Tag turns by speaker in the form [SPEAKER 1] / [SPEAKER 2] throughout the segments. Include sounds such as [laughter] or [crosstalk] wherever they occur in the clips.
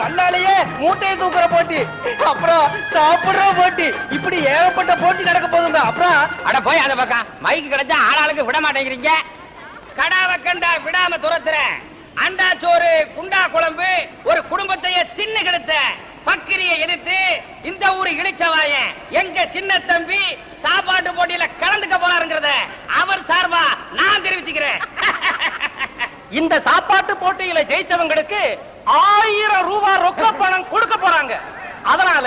[SPEAKER 1] பல்லாலேயே மூட்டையை தூக்குற போட்டி. அப்புறம் சாப்பிடுற போட்டி. இப்படி ஏகப்பட்ட போட்டி நடக்க போதுங்க அப்புறம்
[SPEAKER 2] அட போய் அந்த பக்கம் மைக்கு கிடைச்சா ஆளாளுக்கு விட மாட்டேங்கிறீங்க. கடாவ கண்டா விடாம துரத்துறேன் அண்டா சோறு குண்டா குழம்பு ஒரு குடும்பத்தையே தின்னு கெடுத்த பக்கிரியை எதிர்த்து இந்த ஊரு இழிச்சவாய எங்க சின்ன தம்பி சாப்பாட்டு போட்டியில கலந்துக்க போறாருங்கிறத அவர் சார்பா நான் தெரிவிச்சுக்கிறேன்.
[SPEAKER 1] இந்த சாப்பாட்டு போட்டியில ஜெயிச்சவங்களுக்கு ஆயிரம் ரூபாய் ரொக்க பணம் கொடுக்க போறாங்க. அதனால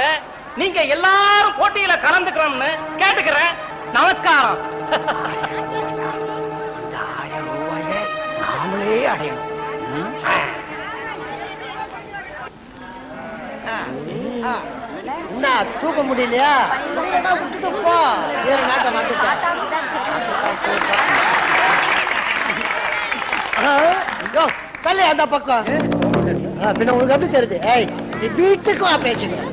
[SPEAKER 1] நீங்க எல்லாரும் போட்டியில கலந்துக்கணும்னு கேட்டுக்கிறேன். நமஸ்காரம்.
[SPEAKER 2] நாமளே அடையணும்.
[SPEAKER 3] என்ன தூக்க முடியலையா? விட்டுட்டு போ. வேறு நாட்டை மாட்டுட்டேன் கல்லை அந்த பக்கம். பின்ன உனக்கு எப்படி தெரியுது? ஏய் நீ வீட்டுக்கு வா பேசிக்கலாம்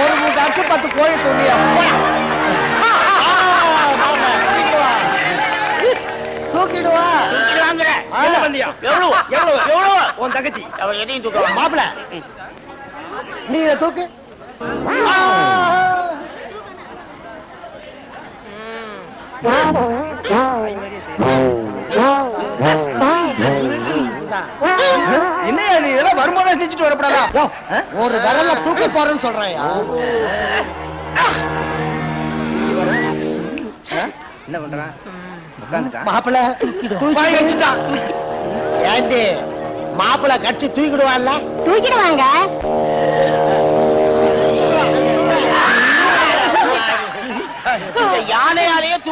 [SPEAKER 3] ஒரு மூட்டாச்சு பத்து கோழி துணியா தூக்கிடுவா.
[SPEAKER 1] என்ன பந்தயம் எவ்வளவு எவ்வளவு எவ்வளவு உன் தங்கச்சி.
[SPEAKER 2] அவ எதையும் தூக்க
[SPEAKER 3] மாப்பிள. நீ தூக்கு. ஆ.
[SPEAKER 1] என்ன நீ? இதெல்லாம் வரும்போதே செஞ்சுட்டு வரப்படாதா?
[SPEAKER 3] ஒரு விரல தூக்க போறேன்னு சொல்றேன்
[SPEAKER 1] என்ன பண்றான் உட்காந்துட்டான்
[SPEAKER 3] மாப்பிள
[SPEAKER 1] வாய் வச்சுட்டான்
[SPEAKER 3] ஏண்டி மாப்பிள கட்சி தூக்கிடுவான்ல?
[SPEAKER 4] தூக்கிடுவாங்க.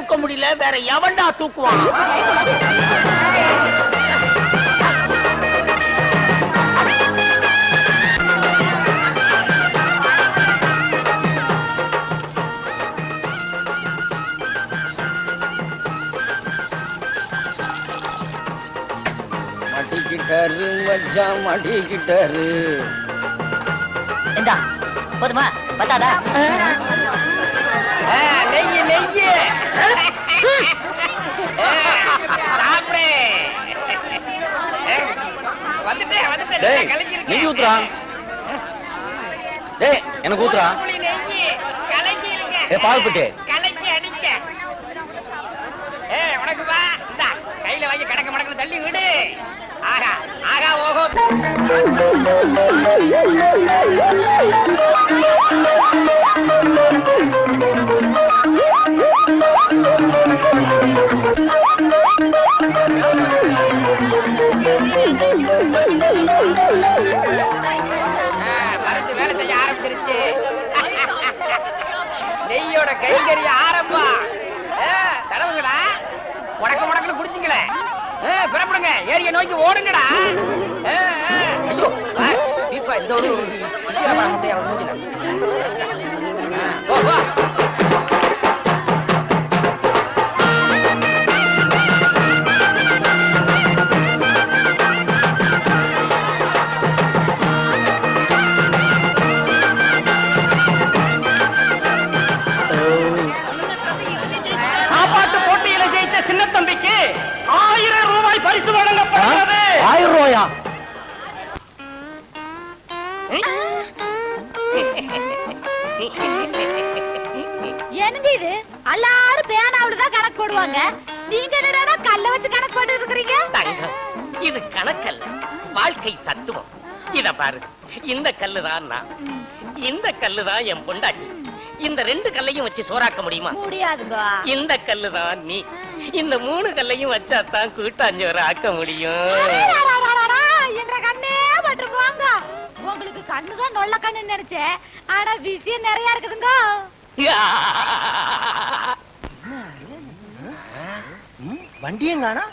[SPEAKER 2] தூக்க முடியல வேற எவன்டா தூக்குவான்?
[SPEAKER 1] மாட்டிக்கிட்டாரு மச்சான் மாட்டிக்கிட்டாரு
[SPEAKER 4] போதுமா? பத்தாதா
[SPEAKER 2] நெய்யு நெய்யு சாப்பிடு. வந்துட்டேன் வந்துட்டேன்.
[SPEAKER 1] டேய்
[SPEAKER 2] கலக்கிருக்கேன்.
[SPEAKER 1] நெய் ஊத்துறா. டேய் எனக்கு ஊத்துறா.
[SPEAKER 2] கலக்கி இருக்கேன்
[SPEAKER 1] ஏ பால்பட்டு
[SPEAKER 2] கலக்கி அடிக்க. ஏ உனக்கு வா. இந்தா கையில வாங்கி கடக்க மடக்கு தள்ளி விடு. ஆகா ஆகா ஓஹோ. நெய்யோட கைங்கறி ஆரம்பம் ஆ, தடவுங்கடா. முடக்க முடக்கன்னு குடிச்சிங்களே. ஆ, புறப்படுங்க. ஏரிய நோக்கி ஓடுங்கடா. ஐயோ ஆ, இப்ப இந்த ஒரு குட்டியா
[SPEAKER 4] என்னங்க இது? எல்லாரும் பேனாவில தான் கணக்கு போடுவாங்க. நீங்க என்னடா கல்ல வச்சு கணக்கு போட்டு இருக்கிறீங்க?
[SPEAKER 5] தங்கம். இது கணக்கல்ல. வாழ்க்கை தத்துவம். இத பாரு. இந்த கல்லு தான் நான். இந்த கல்லு தான் என் பொண்டாட்டி. இந்த ரெண்டு கல்லையும் வச்சு சோறாக்க முடியுமா?
[SPEAKER 4] முடியாதுங்க.
[SPEAKER 5] இந்த கல்லு தான் நீ. இந்த மூணு கல்லையும் வச்சா தான் கூட்டாஞ்சோறு ஆக்க முடியும்
[SPEAKER 4] அடடடடடா, என்ற கண்ணே பட்டுருக்குவாங்க உங்களுக்கு கண்ணுதான் நொல்ல கண்ணு நினைச்சேன் ஆனா விஷயம் நிறைய இருக்குதுங்க.
[SPEAKER 1] வண்டியும் காணா?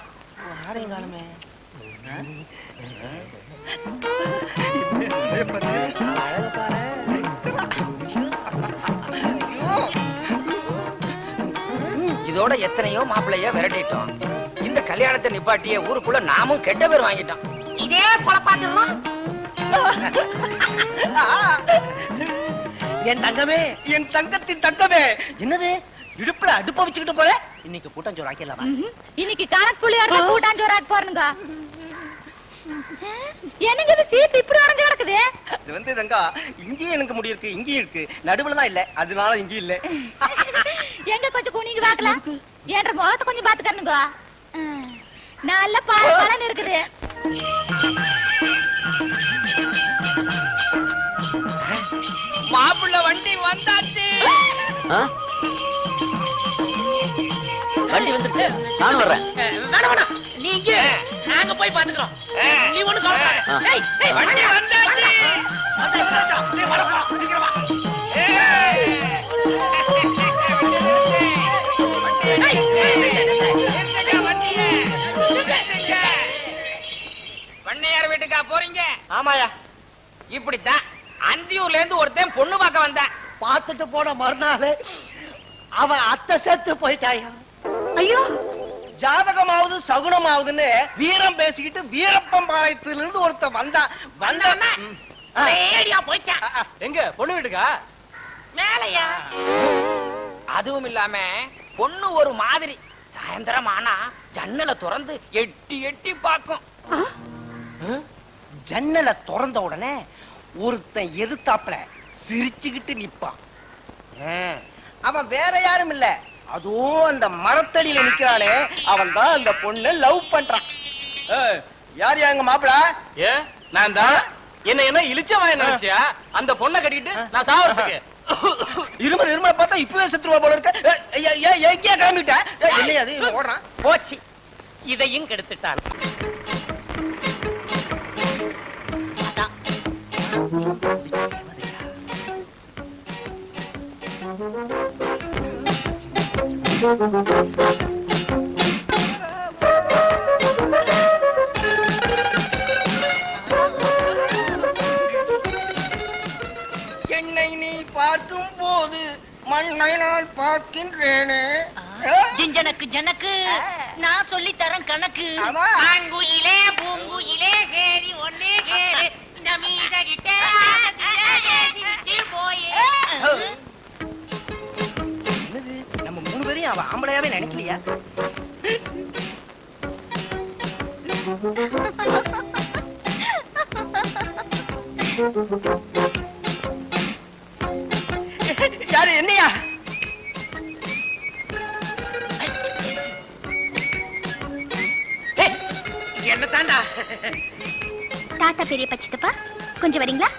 [SPEAKER 2] இதோட எத்தனையோ மாப்பிள்ளைய விரட்டிட்டோம். இந்த கல்யாணத்தை நிப்பாட்டிய ஊருக்குள்ள நாமும் கெட்ட பேர் வாங்கிட்டோம். இதே குழப்பாக்கலாம்
[SPEAKER 3] என் தங்கமே
[SPEAKER 1] என் தங்கத்தின் தங்கமே.
[SPEAKER 3] என்னது? இடுப்புல அடுப்ப வச்சுக்கிட்டு போல இன்னைக்கு கூட்டஞ்சோறு ஆக்கிடலாமா.
[SPEAKER 4] இன்னைக்கு கணக்கு புள்ளியாரு கூட்டாஞ்சோறாக்கு போறனுங்க. என்னங்க இது? சீப்பு இப்படி உடஞ்சு கிடக்குது?
[SPEAKER 1] இது வந்து தங்கா இங்கேயும் எனக்கு முடி இருக்கு இங்கேயும் இருக்கு. நடுவுல தான் இல்ல. அதனால இங்கேயும் இல்ல.
[SPEAKER 4] எங்க கொஞ்சம் குனிங்க பாக்கலாம் என்ற முகத்தை கொஞ்சம் பாத்துக்கணுங்க நல்ல பால் பலன் இருக்குது.
[SPEAKER 2] வண்டி வந்தாச்சு
[SPEAKER 5] வண்டி வந்துருச்சு நானும் வர்றேன் வேணாம் வேணாம் நீ இங்க நாங்க போய் பாத்துக்கிறோம் நீ ஒண்ணு கவலைப்படாத. ஏய், ஏய்,
[SPEAKER 2] வண்டி வந்தாச்சு
[SPEAKER 5] நீ வரப்பா, சீக்கிரம் வா.
[SPEAKER 2] வண்ணையார் வீட்டுக்கா போறீங்க
[SPEAKER 5] ஆமாயா
[SPEAKER 2] இப்படித்தான் அந்தியூர்ல இருந்து ஒருத்தன் பொண்ணு பார்க்க வந்தேன்.
[SPEAKER 3] பார்த்துட்டு போன மறுநாள் அவன் அத்தை செத்து போயிட்டாயா?
[SPEAKER 4] ஐயோ!
[SPEAKER 1] ஜாதகமாவது சகுனமாவதுன்னு வீரம் பேசிக்கிட்டு வீரப்பம்பாளையத்துல இருந்து ஒருத்தன் வந்தான் வந்தான்னா
[SPEAKER 5] போயிட்டான்.
[SPEAKER 1] எங்க பொண்ணு வீட்டுக்கா?
[SPEAKER 5] மேலையா?
[SPEAKER 2] அதுவும் இல்லாம பொண்ணு ஒரு மாதிரி. சாயந்தரம் ஆனா ஜன்னலை திறந்து எட்டி எட்டி பார்க்கும்.
[SPEAKER 1] ஜன்னலை திறந்த உடனே ஒருத்தன் எதிர்த்தாப்புல சிரிச்சுக்கிட்டு நிப்பான் அவன் வேற யாரும் இல்ல அதுவும் அந்த மரத்தடியில நிக்கிறானே அவன் தான் அந்த பொண்ணு லவ் பண்றான் யார் யா எங்க மாப்பிள
[SPEAKER 6] ஏ நான் தான் என்ன என்ன இழிச்சவன் நினைச்சியா அந்த பொண்ணை கட்டிட்டு நான் சாவறதுக்கு
[SPEAKER 1] இருமல் இருமல் பார்த்தா இப்பவே செத்துருவா போல இருக்க ஏய், ஏய், ஏய், எங்கேயா கிளம்பிட்ட ஏய், என்னையா அது ஓடுறான்
[SPEAKER 5] போச்சு இதையும் கெடுத்துட்டான்
[SPEAKER 1] என்னை நீ பார்க்கும் போது மண்ணை நான் பார்க்கின்றேனே?
[SPEAKER 5] ஜிஞ்சனக்கு ஜனக்கு நான் சொல்லி தரேன் கணக்கு
[SPEAKER 1] ஆமா.
[SPEAKER 5] ஆங்குயிலே பூங்குயிலே சேரி ஒன்னே கேளு இந்த கிட்ட
[SPEAKER 1] பேரையும் அவன் ஆம்பளையாவே நினைக்கலையா? யாரு என்னையா?
[SPEAKER 5] என்ன தாண்டா.
[SPEAKER 4] தாத்தா பெரிய பச்சத்தப்பா. கொஞ்சம் வரீங்களா?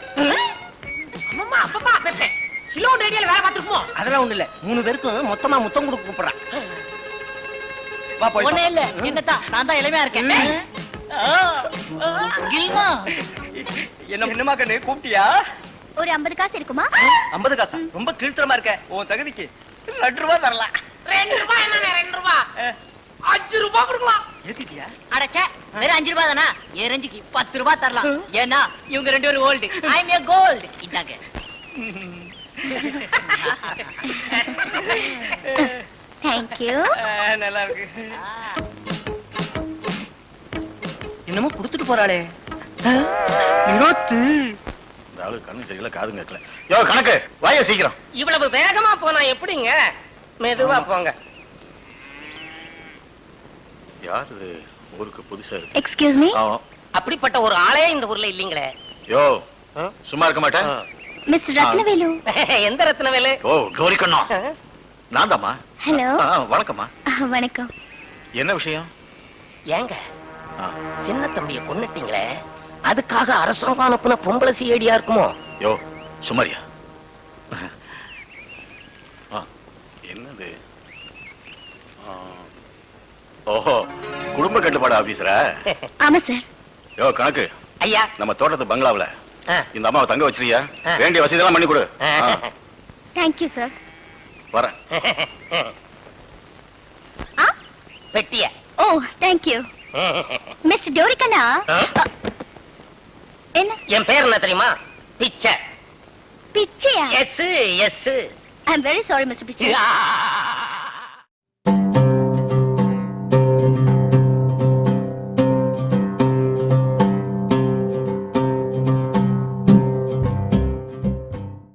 [SPEAKER 5] சிலோன் ரேடியோல வேலை பார்த்துருப்போம்
[SPEAKER 1] அதெல்லாம் ஒண்ணு இல்ல மூணு பேருக்கும் மொத்தமா முத்தம் கொடுக்க கூப்பிடுறான். வா போய்
[SPEAKER 5] ஒண்ணே இல்ல. என்னதான் நான் தான் இளமையா இருக்கேன். கில்மா.
[SPEAKER 1] என்ன என்னமா கண்ணு? கூப்பிட்டியா?
[SPEAKER 4] ஒரு ஐம்பது காசு இருக்குமா?
[SPEAKER 1] ஐம்பது காசா? ரொம்ப கீழ்த்தரமா இருக்க. உன் தகுதிக்கு ரெண்டு ரூபா தரலாம்.
[SPEAKER 5] ரெண்டு ரூபாய் என்ன ரெண்டு ரூபாய் அஞ்சு ரூபாய் கொடுக்கலாம்.
[SPEAKER 1] ஏத்திட்டியா?
[SPEAKER 5] அடச்சே வெறும் அஞ்சு ரூபாய் தானா? என் ரேஞ்சுக்கு பத்து ரூபாய் தரலாம். ஏன்னா இவங்க ரெண்டு பேரும் old I am a gold இதாங்க
[SPEAKER 4] தேங்க்யூ
[SPEAKER 1] நல்லா இருக்கு. என்னமோ கொடுத்துட்டு போறாளே. இருபத்து
[SPEAKER 7] இந்த ஆளு கண்ணு சரியில்லை காது கேட்கல. யோ கணக்கு வாய சீக்கிரம்.
[SPEAKER 5] இவ்வளவு வேகமா போனா எப்படிங்க? மெதுவா போங்க.
[SPEAKER 7] யார் இது ஊருக்கு புதுசா இருக்கு?
[SPEAKER 4] எக்ஸ்கியூஸ் மீ
[SPEAKER 7] ஆமா.
[SPEAKER 5] அப்படிப்பட்ட ஒரு ஆளே இந்த ஊர்ல இல்லீங்களே.
[SPEAKER 7] யோ சும்மா இருக்க மாட்டேன்.
[SPEAKER 4] மிஸ்டர் ரத்னவேலு. [laughs]
[SPEAKER 5] எந்த ரத்ன வேலு
[SPEAKER 7] ஓ கௌரி கண்ணா. நான் தாம்மா
[SPEAKER 4] ஹலோ.
[SPEAKER 7] வணக்கம்மா.
[SPEAKER 4] வணக்கம்.
[SPEAKER 7] என்ன விஷயம்?
[SPEAKER 5] ஏங்க சின்ன தம்பிய கொன்னுட்டீங்களே. அதுக்காக அரசாங்கம் அனுப்புன பொம்பளை சிஐடியா இருக்குமோ?
[SPEAKER 7] யோ சுமாரியா. ஆ, என்னது? ஆ, ஓஹோ குடும்ப கட்டுப்பாடு ஆபீசரா?
[SPEAKER 4] ஆமா சார்.
[SPEAKER 7] யோ கணக்கு.
[SPEAKER 5] ஐயா.
[SPEAKER 7] நம்ம தோட்டத்து பங்களாவுல. இந்த அம்மாவை தங்க வச்சிருக்கியா. வேண்டிய வசதி எல்லாம் பண்ணி கொடு.
[SPEAKER 4] தேங்க்யூ சார்
[SPEAKER 7] வரேன்.
[SPEAKER 4] ஆ?
[SPEAKER 5] பெட்டிய.
[SPEAKER 4] ஓ தேங்க்யூ மிஸ்டர் டோரிக்கண்ணா என்ன?
[SPEAKER 5] என் பேர் என்ன தெரியுமா? பிச்சை.
[SPEAKER 4] பிச்சையா?
[SPEAKER 5] Yes yes
[SPEAKER 4] I am very sorry mister Pichai